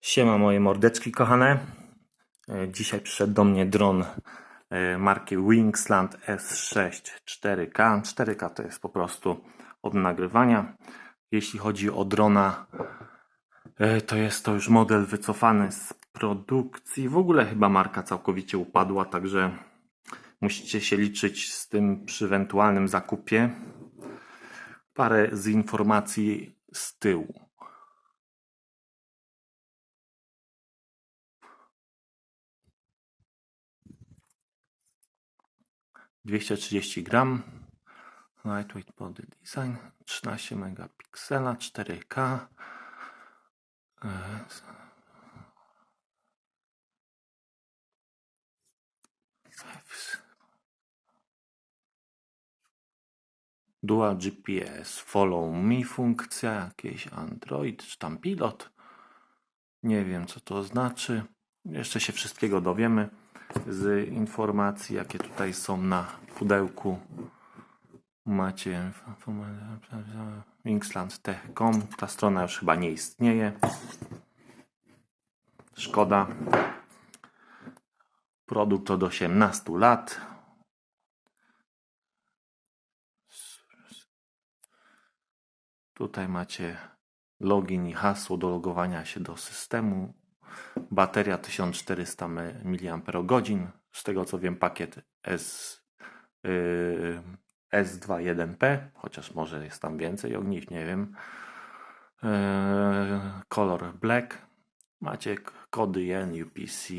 Siema moje mordeczki kochane. E, Dzisiaj przyszedł do mnie dron e, marki Wingsland S6 4K. 4K to jest po prostu od nagrywania. Jeśli chodzi o drona, e, to jest to już model wycofany z produkcji. W ogóle chyba marka całkowicie upadła, także musicie się liczyć z tym przy ewentualnym zakupie. Parę z informacji z tyłu. 230 gram. Lightweight body design. 13 megapiksela, 4K. E, Dual GPS, follow me funkcja, jakiś Android, czy tam pilot. Nie wiem co to znaczy. Jeszcze się wszystkiego dowiemy z informacji, jakie tutaj są na pudełku. Macie wingslandtech.com. Ta strona już chyba nie istnieje. Szkoda. Produkt od 18 lat. Tutaj macie login i hasło do logowania się do systemu. Bateria 1400 mAh. Z tego co wiem, pakiet S, yy, S21P, chociaż może jest tam więcej ogniw, nie wiem. Yy, kolor black. Macie kody JEN, UPC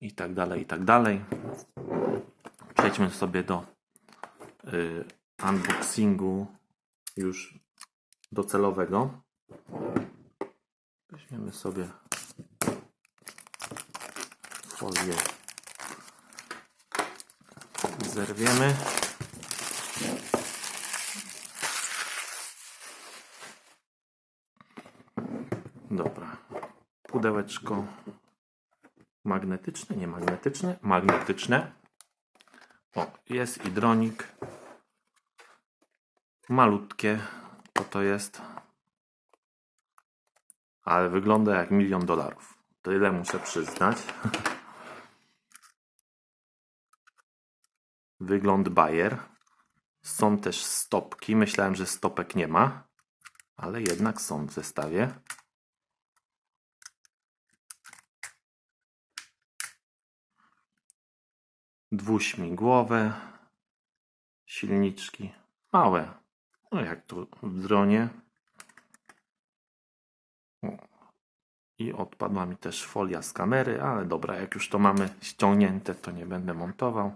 i tak dalej, i tak dalej. Przejdźmy sobie do yy, unboxingu już docelowego. Weźmiemy sobie folię. Zerwiemy. Dobra. Pudełeczko magnetyczne, nie magnetyczne, magnetyczne. O, jest i dronik. Malutkie, to to jest ale wygląda jak milion dolarów. Tyle muszę przyznać. Wygląd Bayer. Są też stopki. Myślałem, że stopek nie ma, ale jednak są w zestawie. Dwuśmigłowe silniczki. Małe. No jak tu w dronie. I odpadła mi też folia z kamery, ale dobra, jak już to mamy ściągnięte, to nie będę montował.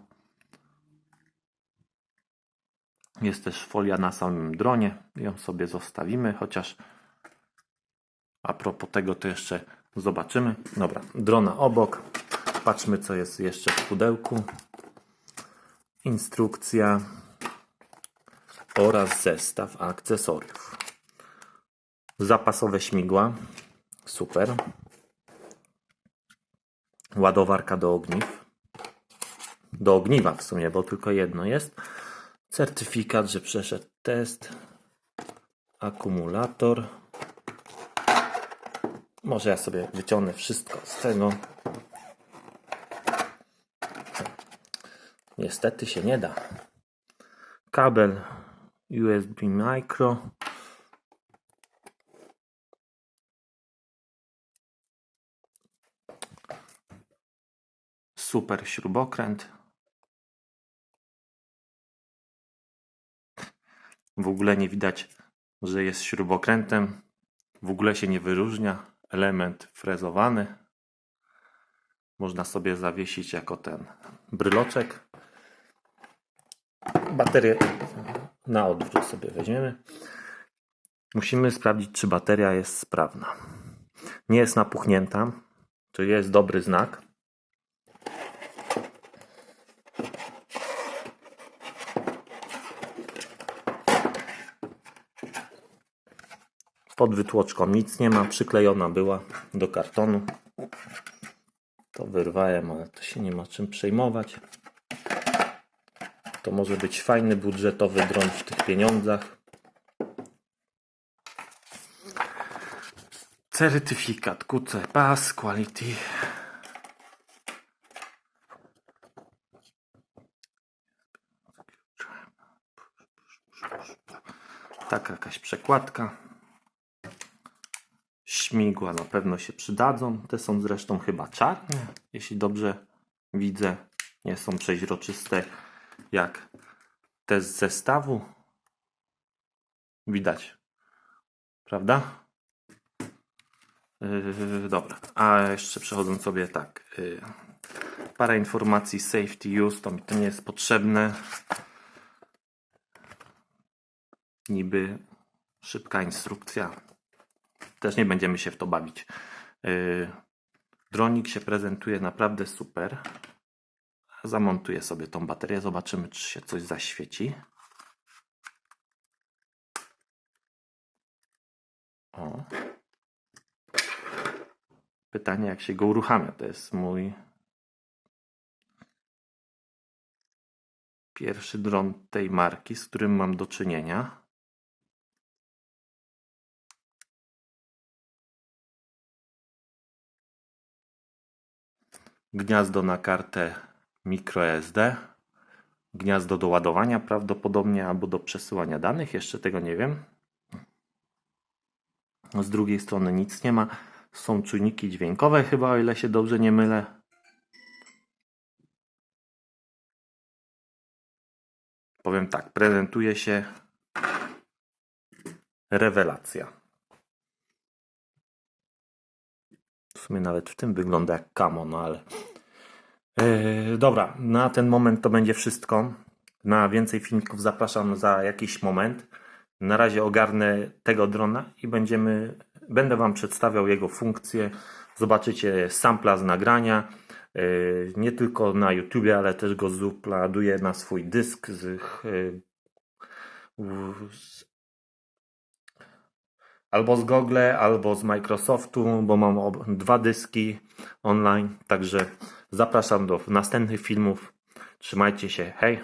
Jest też folia na samym dronie, ją sobie zostawimy, chociaż a propos tego to jeszcze zobaczymy. Dobra, drona obok. Patrzmy co jest jeszcze w pudełku. Instrukcja oraz zestaw akcesoriów. Zapasowe śmigła, Super. Ładowarka do ogniw. Do ogniwa w sumie, bo tylko jedno jest. Certyfikat, że przeszedł test. Akumulator. Może ja sobie wyciągnę wszystko z tego. Niestety się nie da. Kabel USB micro. Super śrubokręt. W ogóle nie widać, że jest śrubokrętem. W ogóle się nie wyróżnia. Element frezowany. Można sobie zawiesić jako ten bryloczek. Baterię na odwrót sobie weźmiemy. Musimy sprawdzić, czy bateria jest sprawna. Nie jest napuchnięta. To jest dobry znak. Pod wytłoczką nic nie ma, przyklejona była do kartonu. To wyrwałem, ale to się nie ma czym przejmować. To może być fajny budżetowy dron w tych pieniądzach. Certyfikat QC Pass Quality. Taka jakaś przekładka. Śmigła na pewno się przydadzą. Te są zresztą chyba czarne, jeśli dobrze widzę. Nie są przeźroczyste jak te z zestawu. Widać, prawda? Yy, dobra, a jeszcze przechodząc sobie tak. Yy, parę informacji safety use, to mi to nie jest potrzebne. Niby szybka instrukcja. Też nie będziemy się w to bawić. Yy, dronik się prezentuje naprawdę super. Zamontuję sobie tą baterię, zobaczymy, czy się coś zaświeci. O. Pytanie, jak się go uruchamia. To jest mój pierwszy dron tej marki, z którym mam do czynienia. Gniazdo na kartę microSD. Gniazdo do ładowania prawdopodobnie albo do przesyłania danych, jeszcze tego nie wiem. Z drugiej strony nic nie ma. Są czujniki dźwiękowe chyba, o ile się dobrze nie mylę. Powiem tak, prezentuje się rewelacja. Sumie nawet w tym wygląda jak kamo, no ale... Yy, dobra, na ten moment to będzie wszystko. Na więcej filmików zapraszam za jakiś moment. Na razie ogarnę tego drona i będziemy, będę Wam przedstawiał jego funkcje. Zobaczycie sampla z nagrania. Yy, Nie tylko na YouTube, ale też go zupladuję na swój dysk z, yy, z albo z Google, albo z Microsoftu, bo mam dwa dyski online. Także zapraszam do następnych filmów. Trzymajcie się, hej!